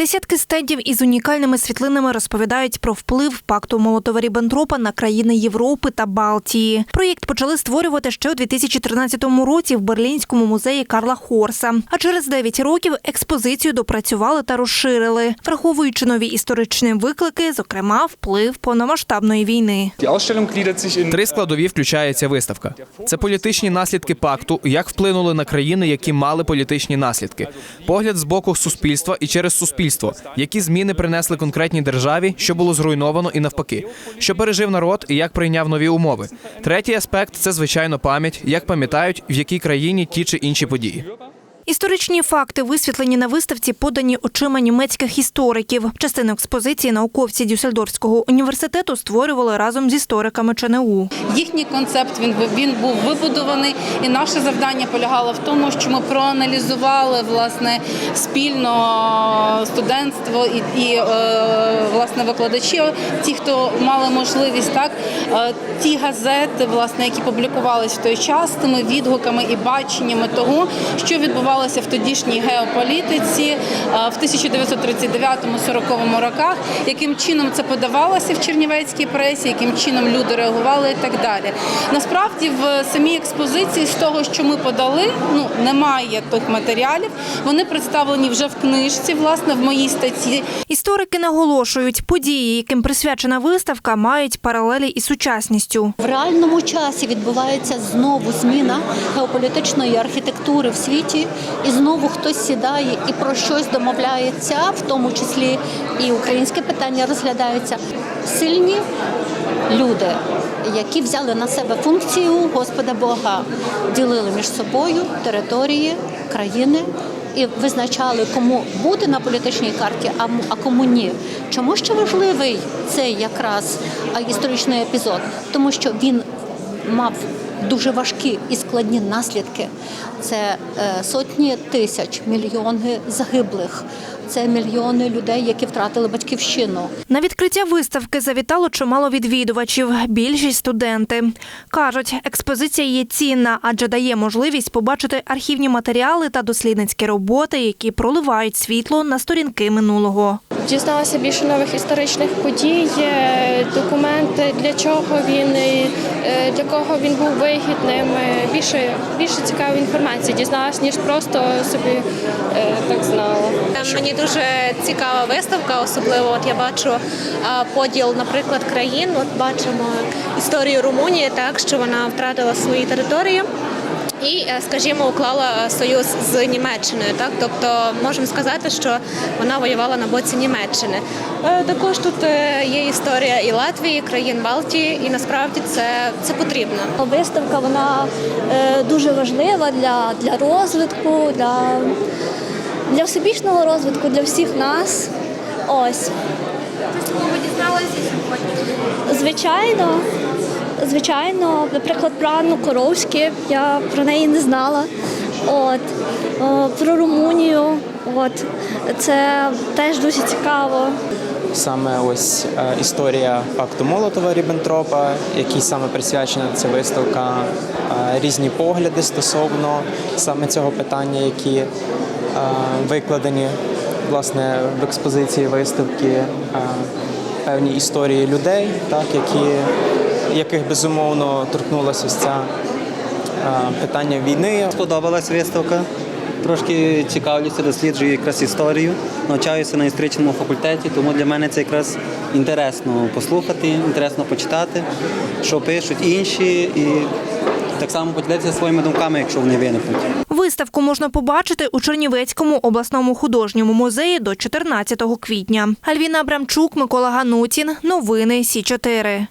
Десятки стендів із унікальними світлинами розповідають про вплив пакту Молотова-Ріббентропа на країни Європи та Балтії. Проєкт почали створювати ще у 2013 році в Берлінському музеї Карла Хорса. А через 9 років експозицію допрацювали та розширили, враховуючи нові історичні виклики, зокрема вплив повномасштабної війни. Три складові включає ця виставка. Це політичні наслідки пакту, як вплинули на країни, які мали політичні наслідки, погляд з боку суспільства і через суспільство, які зміни принесли конкретній державі, що було зруйновано і навпаки, що пережив народ і як прийняв нові умови. Третій аспект це звичайно пам'ять, як пам'ятають, в якій країні ті чи інші події. Історичні факти, висвітлені на виставці, подані очима німецьких істориків. Частину експозиції науковці Дюссельдорфського університету створювали разом з істориками ЧНУ. Їхній концепт він він був вибудований, і наше завдання полягало в тому, що ми проаналізували власне спільно студентство і, і е, власне викладачі, ті, хто мали можливість так е, ті газети, власне, які публікувалися в той час, тими відгуками і баченнями того, що відбувалося в тодішній геополітиці е, в 1939-40 роках, яким чином це подавалося в чернівецькій пресі, яким чином люди реагували і так далі. Насправді, в самій експозиції з того, що ми подали, ну немає тих матеріалів. Вони представлені вже в книжці, власне, в моїй статті. Історики наголошують, події, яким присвячена виставка, мають паралелі із сучасністю. В реальному часі відбувається знову зміна геополітичної архітектури в світі, і знову хтось сідає і про щось домовляється, в тому числі і українське питання розглядається. Сильні люди, які взяли на себе функцію Господа Бога, ділили між собою території, країни. І визначали, кому бути на політичній карті, а кому ні. Чому ще важливий цей якраз історичний епізод? Тому що він мав дуже важкі і складні наслідки. Це е, сотні тисяч, мільйони загиблих. Це мільйони людей, які втратили батьківщину. На відкриття виставки завітало чимало відвідувачів, більшість студенти. Кажуть, експозиція є цінна, адже дає можливість побачити архівні матеріали та дослідницькі роботи, які проливають світло на сторінки минулого. Дізналася більше нових історичних подій, документи, для чого він, е, для кого він був вигідним. е, Більше, більше цікавої інформації дізналась, ніж просто собі е, так знала. Мені дуже цікава виставка, особливо от я бачу поділ, наприклад, країн. От бачимо історію Румунії, так що вона втратила свої території. І, е, скажімо, уклала союз з Німеччиною, так тобто можемо сказати, що вона воювала на боці Німеччини. Е, Також тут е, є історія і Латвії, і країн Балтії, і насправді це, це потрібно. Виставка вона дуже важлива для, для розвитку, для, для всебічного розвитку, для всіх нас. Ось. Ви дізналися сьогодні? Звичайно, звичайно, наприклад, про Анну Коровські, я про неї не знала. От. Про Румунію. От. Це теж дуже цікаво. Саме ось е, історія пакту Молотова Ріббентропа, якій саме присвячена ця виставка, е, різні погляди стосовно саме цього питання, які е, викладені власне в експозиції виставки, е, певні історії людей, так, які, яких безумовно торкнулося ось ця е, питання війни. Сподобалась виставка. Трошки цікавлюся, досліджую якраз історію, навчаюся на історичному факультеті, тому для мене це якраз інтересно послухати, інтересно почитати, що пишуть інші, і так само поділитися своїми думками, якщо вони виникнуть. Виставку можна побачити у Чернівецькому обласному художньому музеї до 14 квітня. Альвіна Абрамчук, Микола Ганутін. Новини Сі 4